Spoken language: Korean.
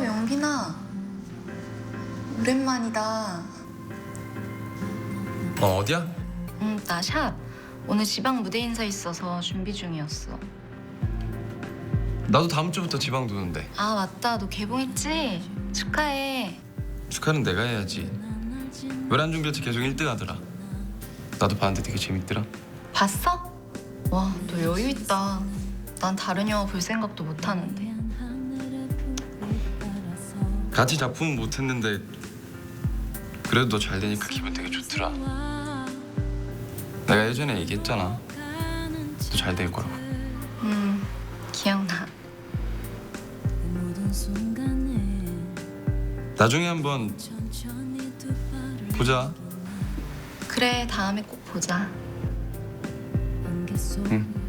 어, 영빈아. 오랜만이다. 어 어디야? 응, 나 샵. 오늘 지방 무대 인사 있어서 준비 중이었어. 나도 다음 주부터 지방 도는데 아, 맞다. 너 개봉했지? 축하해. 축하는 내가 해야지 외란 중결치 계속 1등 하더라 나도 봤는데 되게 재밌더라 봤어? 와, 너 여유 있다. 난 다른 영화 볼 생각도 못 하는데. 같이 작품은 못했는데 그래도 너 잘 되니까 기분 되게 좋더라. 내가 예전에 얘기했잖아. 너 잘 될 거라고. 음, 기억나. 나중에 한번 보자. 그래, 다음에 꼭 보자. 응